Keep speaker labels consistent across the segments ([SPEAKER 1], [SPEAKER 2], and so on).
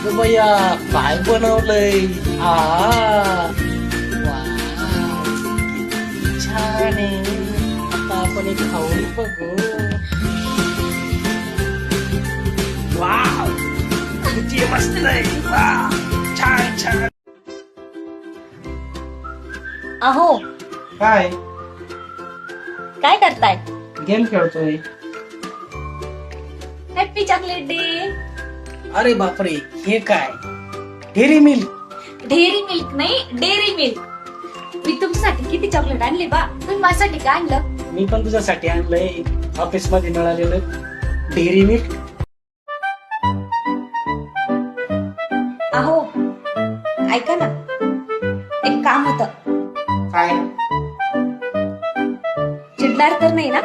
[SPEAKER 1] अगं बया काय बनवलंय आ वाव, किती छान आहे आता आपण हे खाऊन बघू वाव किती मस्त आहे वाव, छान छान
[SPEAKER 2] अहो.
[SPEAKER 1] काय
[SPEAKER 2] काय करताय?
[SPEAKER 1] गेम खेळतोय.
[SPEAKER 2] हॅपी चॉकलेट डे
[SPEAKER 1] अरे बापरे हे काय? Dairy Milk?
[SPEAKER 2] डेअरी मिल्क नाही डेअरी मिल्क. मी तुमच्यासाठी किती चॉकलेट आणले बा? तुम्ही माझ्यासाठी काय आणलं?
[SPEAKER 1] मी पण तुझ्यासाठी आणलंय. ऑफिसमध्ये मिळालेलं डेअरी मिल्क.
[SPEAKER 2] अहो ऐका ना. एक काम होत.
[SPEAKER 1] काय?
[SPEAKER 2] चिडणार तर नाही ना?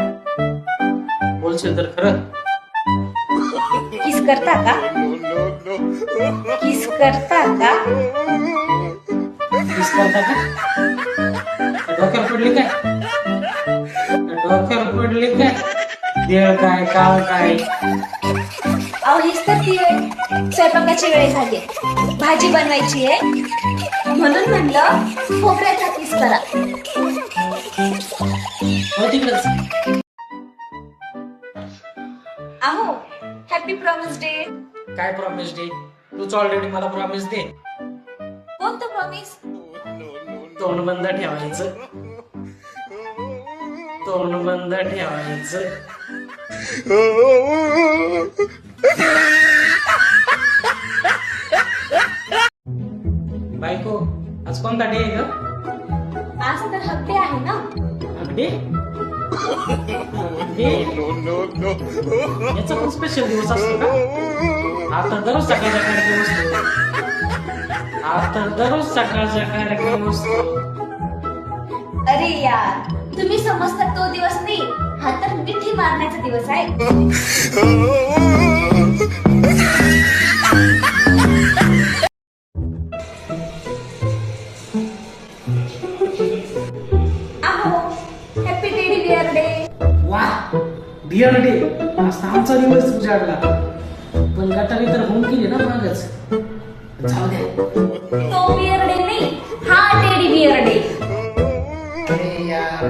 [SPEAKER 1] बोलशील तर खरं.
[SPEAKER 2] करता का? किस करता का?
[SPEAKER 1] किस करता का? डोक्यावर पडली काय? डोक्यावर पडली काय? देळ काय काळ काय?
[SPEAKER 2] अहो हेच तर ती वेळ स्वयंपाकाची वेळ झाली. भाजी बनवायची आहे. म्हणून म्हणलं खोबऱ्याचा किस करा.
[SPEAKER 1] हो तिकडच.
[SPEAKER 2] अहो हॅपी प्रॉमिस डे
[SPEAKER 1] काय प्रॉमिस दे तूच ऑलरेडी मला प्रॉमिस दे.
[SPEAKER 2] कोणतं प्रॉमिस
[SPEAKER 1] तोंड बंद ठेवायचं. तोंड बंद ठेवायचं. बायको आज कोणता डे आहे ग?
[SPEAKER 2] आज तर हप्ते आहे ना.
[SPEAKER 1] डे डे याचा पण स्पेशल दिवस असतो का? हा तर दररोज सकाळचा कार्यक्रम असतो. हा तर दररोज सकाळचा कार्यक्रम असतो.
[SPEAKER 2] अरे यार तुम्ही समजता तो दिवस नाही. हा तर मिठी मारण्याचा दिवस आहे.
[SPEAKER 1] वा बियर डे आज तर आमचा दिवस उजाडला. पण गटारी तर होऊन गेली ना मागच. जाऊ द्या.
[SPEAKER 2] तो बिअर डे नाही हा टेडी बिअर डे
[SPEAKER 1] अरे यार